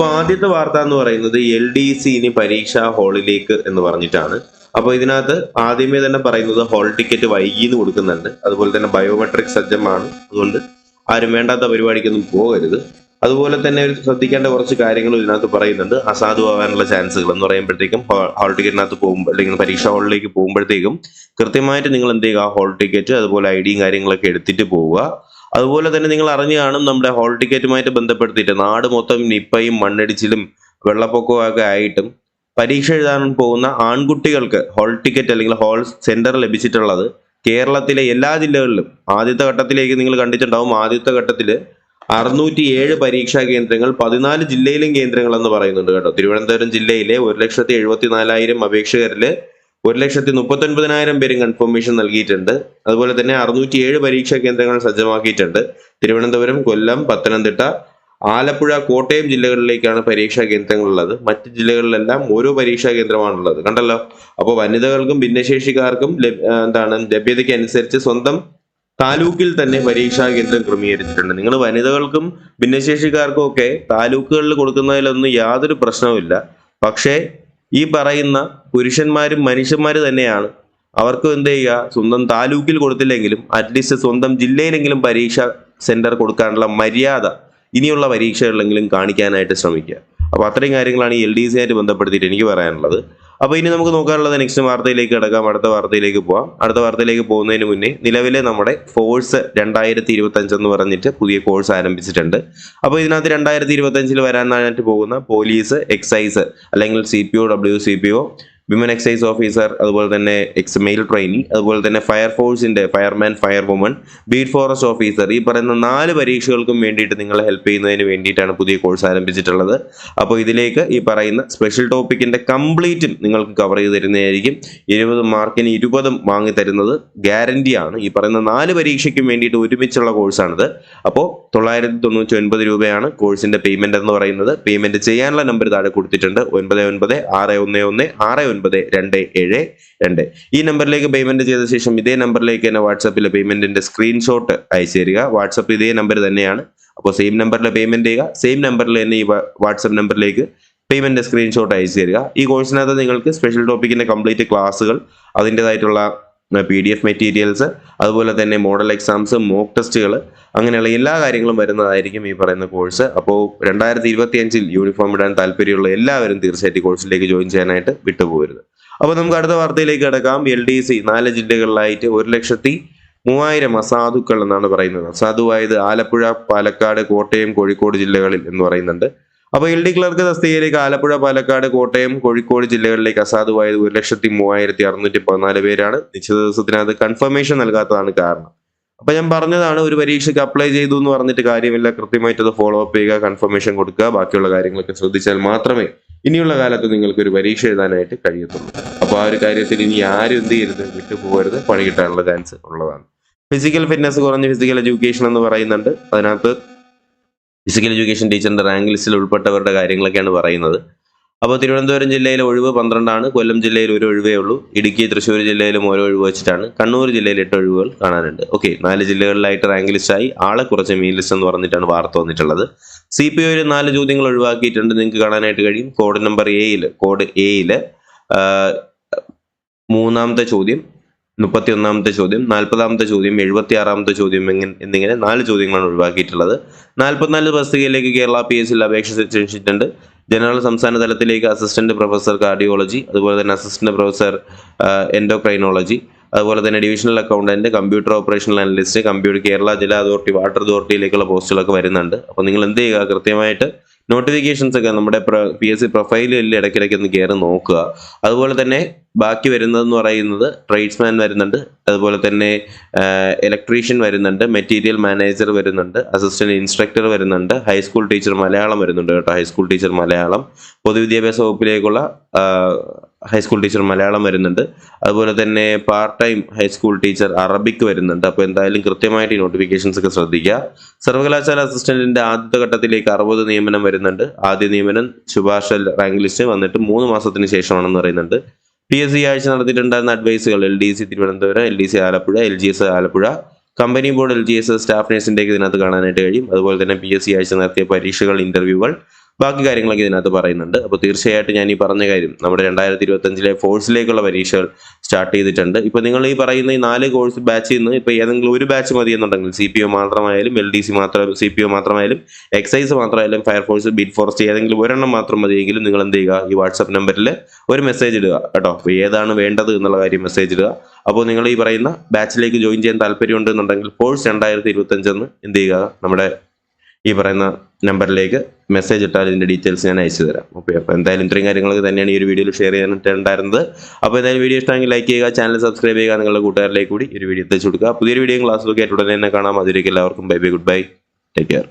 അപ്പൊ ആദ്യത്തെ വാർത്ത എന്ന് പറയുന്നത് എൽ ഡി സി ഇനി പരീക്ഷാ ഹാളിലേക്ക് എന്ന് പറഞ്ഞിട്ടാണ്. അപ്പൊ ഇതിനകത്ത് ആദ്യമേ തന്നെ പറയുന്നത് ഹാൾ ടിക്കറ്റ് വൈകിന്ന് കൊടുക്കുന്നുണ്ട്. അതുപോലെ തന്നെ ബയോമെട്രിക് സജ്ജമാണ്. അതുകൊണ്ട് ആരും വേണ്ടാത്ത പരിപാടിക്കൊന്നും പോകരുത്. അതുപോലെ തന്നെ ശ്രദ്ധിക്കേണ്ട കുറച്ച് കാര്യങ്ങൾ ഇതിനകത്ത് പറയുന്നുണ്ട്. അസാധുവാകാനുള്ള ചാൻസുകൾ എന്ന് പറയുമ്പോഴത്തേക്കും ഹാൾ ടിക്കറ്റിനകത്ത് പോകുമ്പോൾ അല്ലെങ്കിൽ പരീക്ഷാ ഹാളിലേക്ക് പോകുമ്പോഴത്തേക്കും കൃത്യമായിട്ട് നിങ്ങൾ എന്ത് ചെയ്യുക? ഹാൾ ടിക്കറ്റ് അതുപോലെ ഐ ഡിയും കാര്യങ്ങളൊക്കെ എടുത്തിട്ട് പോവുക. അതുപോലെ തന്നെ നിങ്ങൾ അറിഞ്ഞു കാണും നമ്മുടെ ഹോൾ ടിക്കറ്റുമായിട്ട് ബന്ധപ്പെടുത്തിയിട്ട് നാട് മൊത്തം നിപ്പയും മണ്ണിടിച്ചിലും വെള്ളപ്പൊക്കവും ഒക്കെ ആയിട്ടും പരീക്ഷ എഴുതാൻ പോകുന്ന ആൺകുട്ടികൾക്ക് ഹോൾ ടിക്കറ്റ് അല്ലെങ്കിൽ ഹോൾ സെന്റർ ലഭിച്ചിട്ടുള്ളത് കേരളത്തിലെ എല്ലാ ജില്ലകളിലും ആദ്യത്തെ ഘട്ടത്തിലേക്ക് നിങ്ങൾ കണ്ടിട്ടുണ്ടാവും. ആദ്യത്തെ ഘട്ടത്തിൽ അറുന്നൂറ്റി ഏഴ് പരീക്ഷാ കേന്ദ്രങ്ങൾ പതിനാല് ജില്ലയിലും കേന്ദ്രങ്ങൾ എന്ന് പറയുന്നുണ്ട് കേട്ടോ. തിരുവനന്തപുരം ജില്ലയിലെ ഒരു ലക്ഷത്തി എഴുപത്തി നാലായിരം അപേക്ഷകരിൽ ഒരു ലക്ഷത്തി മുപ്പത്തി ഒൻപതിനായിരം പേരും കൺഫർമേഷൻ നൽകിയിട്ടുണ്ട്. അതുപോലെ തന്നെ അറുന്നൂറ്റി ഏഴ് പരീക്ഷാ കേന്ദ്രങ്ങൾ സജ്ജമാക്കിയിട്ടുണ്ട്. തിരുവനന്തപുരം കൊല്ലം പത്തനംതിട്ട ആലപ്പുഴ കോട്ടയം ജില്ലകളിലേക്കാണ് പരീക്ഷാ കേന്ദ്രങ്ങൾ ഉള്ളത് മറ്റ് ജില്ലകളിലെല്ലാം ഓരോ പരീക്ഷാ കേന്ദ്രമാണുള്ളത്. കണ്ടല്ലോ? അപ്പോൾ വനിതകൾക്കും ഭിന്നശേഷിക്കാർക്കും എന്താണ് ലഭ്യതയ്ക്ക് അനുസരിച്ച് സ്വന്തം താലൂക്കിൽ തന്നെ പരീക്ഷാ കേന്ദ്രം ക്രമീകരിച്ചിട്ടുണ്ട്. നിങ്ങൾ വനിതകൾക്കും ഭിന്നശേഷിക്കാർക്കും ഒക്കെ താലൂക്കുകളിൽ കൊടുക്കുന്നതിലൊന്നും യാതൊരു പ്രശ്നവുമില്ല. പക്ഷേ ഈ പറയുന്ന പുരുഷന്മാരും മനുഷ്യന്മാര് തന്നെയാണ്. അവർക്ക് എന്ത് ചെയ്യുക? സ്വന്തം താലൂക്കിൽ കൊടുത്തില്ലെങ്കിലും അറ്റ്ലീസ്റ്റ് സ്വന്തം ജില്ലയിലെങ്കിലും പരീക്ഷ സെന്റർ കൊടുക്കാനുള്ള മര്യാദ ഇനിയുള്ള പരീക്ഷകളിലെങ്കിലും കാണിക്കാനായിട്ട് ശ്രമിക്കുക. അപ്പോൾ അത്രയും കാര്യങ്ങളാണ് ഈ എൽ ഡി സി ആയിട്ട് ബന്ധപ്പെടുത്തിയിട്ട് എനിക്ക് പറയാനുള്ളത്. അപ്പോൾ ഇനി നമുക്ക് നോക്കാനുള്ളത് നെക്സ്റ്റ് വാർത്തയിലേക്ക് കിടക്കാം. അടുത്ത വാർത്തയിലേക്ക് പോവാം. അടുത്ത വാർത്തയിലേക്ക് പോകുന്നതിന് മുന്നേ നിലവിലെ നമ്മുടെ ഫോഴ്സ് രണ്ടായിരത്തി ഇരുപത്തഞ്ച് എന്ന് പറഞ്ഞിട്ട് പുതിയ കോഴ്സ് ആരംഭിച്ചിട്ടുണ്ട്. അപ്പോൾ ഇതിനകത്ത് രണ്ടായിരത്തി ഇരുപത്തഞ്ചിൽ വരാനായിട്ട് പോകുന്ന പോലീസ് എക്സൈസ് അല്ലെങ്കിൽ C P O W C P O women excise officer അതുപോലെ തന്നെ എക്സ് മെയിൽ ട്രെയിനി അതുപോലെ തന്നെ ഫയർഫോഴ്സിന്റെ fireman fire woman beat forest officer ഈ പറയുന്ന നാല് പരീക്ഷകൾക്കും വേണ്ടിയിട്ട് നിങ്ങളെ ഹെൽപ്പ് ചെയ്യുന്നതിന് വേണ്ടിയിട്ടാണ് പുതിയ കോഴ്സ് ആരംഭിച്ചിട്ടുള്ളത്. അപ്പോൾ ഇതിലേക്ക് ഈ പറയുന്ന സ്പെഷ്യൽ ടോപ്പിക്കിന്റെ കംപ്ലീറ്റും നിങ്ങൾക്ക് കവർ ചെയ്ത് തരുന്നതായിരിക്കും. ഇരുപത് മാർക്കിന് ഇരുപതും വാങ്ങി തരുന്നത് ഗ്യാരണ്ടി ആണ്. ഈ പറയുന്ന നാല് പരീക്ഷയ്ക്കും വേണ്ടിയിട്ട് ഒരുമിച്ചുള്ള കോഴ്സാണിത് അപ്പോൾ തൊള്ളായിരത്തി തൊണ്ണൂറ്റി ഒൻപത് രൂപയാണ് കോഴ്സിന്റെ പേയ്മെന്റ് എന്ന് പറയുന്നത്. പേയ്മെന്റ് ചെയ്യാനുള്ള നമ്പർ താഴെ കൊടുത്തിട്ടുണ്ട്. ഒൻപത് ഒൻപത് ആറ് ഒന്ന് ഒന്ന് ആറ് ഒൻപത് രണ്ട് ഏഴ് രണ്ട്. ഈ നമ്പറിലേക്ക് പേയ്മെന്റ് ചെയ്ത ശേഷം ഇതേ നമ്പറിലേക്ക് തന്നെ വാട്സാപ്പിലെ പേയ്മെന്റിന്റെ സ്ക്രീൻഷോട്ട് അയച്ചു തരിക. വാട്സാപ്പ് ഇതേ നമ്പർ തന്നെയാണ്. അപ്പോൾ സെയിം നമ്പറിൽ പേയ്മെന്റ് ചെയ്യുക. സെയിം നമ്പറിൽ തന്നെ ഈ വാട്സാപ്പ് നമ്പറിലേക്ക് പേയ്മെന്റ് സ്ക്രീൻഷോട്ട് അയച്ചു തരിക. ഈ കോഴ്സിനകത്ത് നിങ്ങൾക്ക് സ്പെഷ്യൽ ടോപ്പിക്കിന്റെ കംപ്ലീറ്റ് ക്ലാസുകൾ അതിന്റെതായിട്ടുള്ള പി ഡി എഫ് മെറ്റീരിയൽസ് അതുപോലെ തന്നെ മോഡൽ എക്സാംസ് മോക്ക് ടെസ്റ്റുകൾ അങ്ങനെയുള്ള എല്ലാ കാര്യങ്ങളും വരുന്നതായിരിക്കും ഈ പറയുന്ന കോഴ്സ് അപ്പോൾ രണ്ടായിരത്തി ഇരുപത്തി അഞ്ചിൽ യൂണിഫോം ഇടാൻ താല്പര്യമുള്ള എല്ലാവരും തീർച്ചയായിട്ടും കോഴ്സിലേക്ക് ജോയിൻ ചെയ്യാനായിട്ട് വിട്ടുപോകരുത്. അപ്പോൾ നമുക്ക് അടുത്ത വാർത്തയിലേക്ക് കിടക്കാം. എൽ ഡി സി നാല് ജില്ലകളിലായിട്ട് ഒരു ലക്ഷത്തി മൂവായിരം അസാധുക്കൾ എന്നാണ് പറയുന്നത്. അസാധുവായത് ആലപ്പുഴ പാലക്കാട് കോട്ടയം കോഴിക്കോട് ജില്ലകളിൽ എന്ന് പറയുന്നുണ്ട്. അപ്പോൾ എൽ ഡി ക്ലർക്ക് തസ്തികയിലേക്ക് ആലപ്പുഴ പാലക്കാട് കോട്ടയം കോഴിക്കോട് ജില്ലകളിലേക്ക് അസാധുവായത് ഒരു ലക്ഷത്തി മൂവായിരത്തി അറുന്നൂറ്റി പതിനാല് പേരാണ്. നിശ്ചിത ദിവസത്തിനകത്ത് കൺഫർമേഷൻ നൽകാത്തതാണ് കാരണം. അപ്പൊ ഞാൻ പറഞ്ഞതാണ് ഒരു പരീക്ഷയ്ക്ക് അപ്ലൈ ചെയ്തു എന്ന് പറഞ്ഞിട്ട് കാര്യമില്ല. കൃത്യമായിട്ട് അത് ഫോളോ അപ്പ് ചെയ്യുക കൺഫർമേഷൻ കൊടുക്കുക. ബാക്കിയുള്ള കാര്യങ്ങളൊക്കെ ശ്രദ്ധിച്ചാൽ മാത്രമേ ഇനിയുള്ള കാലത്ത് നിങ്ങൾക്ക് ഒരു പരീക്ഷ എഴുതാനായിട്ട് കഴിയത്തുള്ളൂ. അപ്പോൾ ആ ഒരു കാര്യത്തിൽ ഇനി ആരും എന്ത് ചെയ്യരുത്? വിട്ടുപോകരുത്. പണി കിട്ടാനുള്ള ചാൻസ് ഉള്ളതാണ്. ഫിസിക്കൽ ഫിറ്റ്നസ് കുറഞ്ഞ് ഫിസിക്കൽ എഡ്യൂക്കേഷൻ എന്ന് പറയുന്നുണ്ട്. അതിനകത്ത് ഫിസിക്കൽ എഡ്യൂക്കേഷൻ ടീച്ചറിന്റെ റാങ്ക് ലിസ്റ്റിൽ ഉൾപ്പെട്ടവരുടെ കാര്യങ്ങളൊക്കെയാണ് പറയുന്നത്. അപ്പോൾ തിരുവനന്തപുരം ജില്ലയിൽ ഒഴിവ് പന്ത്രണ്ടാണ് കൊല്ലം ജില്ലയിൽ ഒരു ഒഴിവേ ഉള്ളൂ ഇടുക്കി തൃശ്ശൂർ ജില്ലയിലും ഓരോ ഒഴിവ് വെച്ചിട്ടാണ് കണ്ണൂർ ജില്ലയിൽ എട്ട് ഒഴിവുകൾ കാണാനുണ്ട്. ഓക്കെ നാല് ജില്ലകളിലായിട്ട് റാങ്ക് ലിസ്റ്റായി ആളെ കുറച്ച് മീൻ ലിസ്റ്റ് എന്ന് പറഞ്ഞിട്ടാണ് വാർത്ത വന്നിട്ടുള്ളത്. സി പി ഒയിൽ നാല് ചോദ്യങ്ങൾ ഒഴിവാക്കിയിട്ടുണ്ട് നിങ്ങൾക്ക് കാണാനായിട്ട് കഴിയും. കോഡ് നമ്പർ എയിൽ കോഡ് എയിൽ മൂന്നാമത്തെ ചോദ്യം മുപ്പത്തി ഒന്നാമത്തെ ചോദ്യം നാൽപ്പതാമത്തെ ചോദ്യം എഴുപത്തി ആറാമത്തെ ചോദ്യം എന്നിങ്ങനെ നാല് ചോദ്യങ്ങളാണ് ഒഴിവാക്കിയിട്ടുള്ളത്. നാൽപ്പത്തിനാല് തസ്തികയിലേക്ക് കേരള പി എസ് അപേക്ഷ ക്ഷണിച്ചിട്ടുണ്ട് ജനറൽ സംസ്ഥാന തലത്തിലേക്ക് അസിസ്റ്റന്റ് പ്രൊഫസർ കാർഡിയോളജി അതുപോലെ തന്നെ അസിസ്റ്റന്റ് പ്രൊഫസർ എൻഡോക്രൈനോളജി അതുപോലെ തന്നെ divisional accountant computer operational analyst computer Kerala ജില്ലാ അതോറിറ്റി വാട്ടർ അതോറിറ്റിയിലേക്കുള്ള പോസ്റ്റുകളൊക്കെ വരുന്നുണ്ട്. അപ്പോൾ നിങ്ങൾ എന്ത് ചെയ്യുക? കൃത്യമായിട്ട് നോട്ടിഫിക്കേഷൻസ് ഒക്കെ നമ്മുടെ പി എസ് സി പ്രൊഫൈലിൽ ഇടയ്ക്കിടയ്ക്ക് ഒന്ന് കയറി നോക്കുക. അതുപോലെ തന്നെ ബാക്കി വരുന്നതെന്ന് പറയുന്നത് ട്രേഡ്സ്മാൻ വരുന്നുണ്ട്. അതുപോലെ തന്നെ ഇലക്ട്രീഷ്യൻ വരുന്നുണ്ട് മെറ്റീരിയൽ മാനേജർ വരുന്നുണ്ട് അസിസ്റ്റന്റ് ഇൻസ്ട്രക്ടർ വരുന്നുണ്ട് ഹൈസ്കൂൾ ടീച്ചർ മലയാളം വരുന്നുണ്ട് കേട്ടോ ഹൈസ്കൂൾ ടീച്ചർ മലയാളം. പൊതുവിദ്യാഭ്യാസ വകുപ്പിലേക്കുള്ള ഹൈസ്കൂൾ ടീച്ചർ മലയാളം വരുന്നുണ്ട്. അതുപോലെ തന്നെ part time high school teacher Arabic വരുന്നുണ്ട്. അപ്പോൾ എന്തായാലും കൃത്യമായിട്ട് ഈ നോട്ടിഫിക്കേഷൻസ് ഒക്കെ ശ്രദ്ധിക്കുക. സർവകലാശാല അസിസ്റ്റന്റിന്റെ ആദ്യത്തെ ഘട്ടത്തിലേക്ക് അറുപത് നിയമനം വരുന്നുണ്ട്. ആദ്യ നിയമനം ശുപാർശ റാങ്ക് ലിസ്റ്റ് വന്നിട്ട് മൂന്ന് മാസത്തിന് ശേഷമാണെന്ന് പറയുന്നുണ്ട്. പി എസ് സി ആഴ്ച നടത്തിയിട്ടുണ്ടായിരുന്ന അഡ്വൈസുകൾ L D C Thiruvananthapuram L D C Alappuzha L G S Alappuzha. Company board L G S staff നേഴ്സിന്റെ ഇതിനകത്ത് കാണാനായിട്ട് കഴിയും. അതുപോലെ തന്നെ പി എസ് സി ആഴ്ച നടത്തിയ പരീക്ഷകൾ ഇന്റർവ്യൂകൾ ബാക്കി കാര്യങ്ങളൊക്കെ ഇതിനകത്ത് പറയുന്നുണ്ട്. അപ്പോൾ തീർച്ചയായിട്ടും ഞാൻ ഈ പറഞ്ഞ കാര്യം നമ്മുടെ രണ്ടായിരത്തി ഇരുപത്തഞ്ചിലെ ഫോഴ്സിലേക്കുള്ള പരീക്ഷകൾ സ്റ്റാർട്ട് ചെയ്തിട്ടുണ്ട്. ഇപ്പോൾ നിങ്ങൾ ഈ പറയുന്ന ഈ നാല് കോഴ്സ് ബാച്ചിൽ നിന്ന് ഇപ്പോൾ ഏതെങ്കിലും ഒരു ബാച്ച് മതി എന്നുണ്ടെങ്കിൽ സി പി ഒ മാത്രമായാലും എൽ ഡി സി മാത്രം സി പി ഒ മാത്രമായാലും എക്സൈസ് മാത്രമായാലും ഫയർഫോഴ്സ് ബീറ്റ് ഫോറസ്റ്റ് ഏതെങ്കിലും ഒരെണ്ണം മാത്രം മതിയെങ്കിലും നിങ്ങൾ എന്ത് ചെയ്യുക? ഈ വാട്സപ്പ് നമ്പറിൽ ഒരു മെസ്സേജ് ഇടുക കേട്ടോ. അപ്പോൾ ഏതാണ് വേണ്ടത് എന്നുള്ള കാര്യം മെസ്സേജ് ഇടുക. അപ്പോൾ നിങ്ങൾ ഈ പറയുന്ന ബാച്ചിലേക്ക് ജോയിൻ ചെയ്യാൻ താല്പര്യമുണ്ട് എന്നുണ്ടെങ്കിൽ ഫോഴ്സ് രണ്ടായിരത്തി ഇരുപത്തഞ്ചെന്ന് എന്ത് ചെയ്യുക? നമ്മുടെ ഈ പറയുന്ന നമ്പറിലേക്ക് മെസ്സേജ് ഇട്ടാൽ ഇതിന്റെ ഡീറ്റെയിൽസ് ഞാൻ അയച്ചു തരാം. ഓക്കെ അപ്പോൾ എന്തായാലും ഇത്രയും കാര്യങ്ങളൊക്കെ തന്നെയാണ് ഈ ഒരു വീഡിയോയിൽ ഷെയർ ചെയ്യാനായിട്ടുണ്ടായിരുന്നത് അപ്പോൾ എന്തായാലും വീഡിയോ ഇഷ്ടമെങ്കിൽ ലൈക്ക് ചെയ്യുക ചാനൽ സബ്സ്ക്രൈബ് ചെയ്യുക നിങ്ങളുടെ കൂട്ടുകാരിലേക്ക് കൂടി ഒരു വീഡിയോ എത്തിച്ചു കൊടുക്കുക. പുതിയൊരു വീഡിയോ ക്ലാസ്സിലൊക്കെ ആയിട്ട് ഉടനെ തന്നെ കാണാം. അതിലേക്ക് എല്ലാവർക്കും bye bye goodbye take care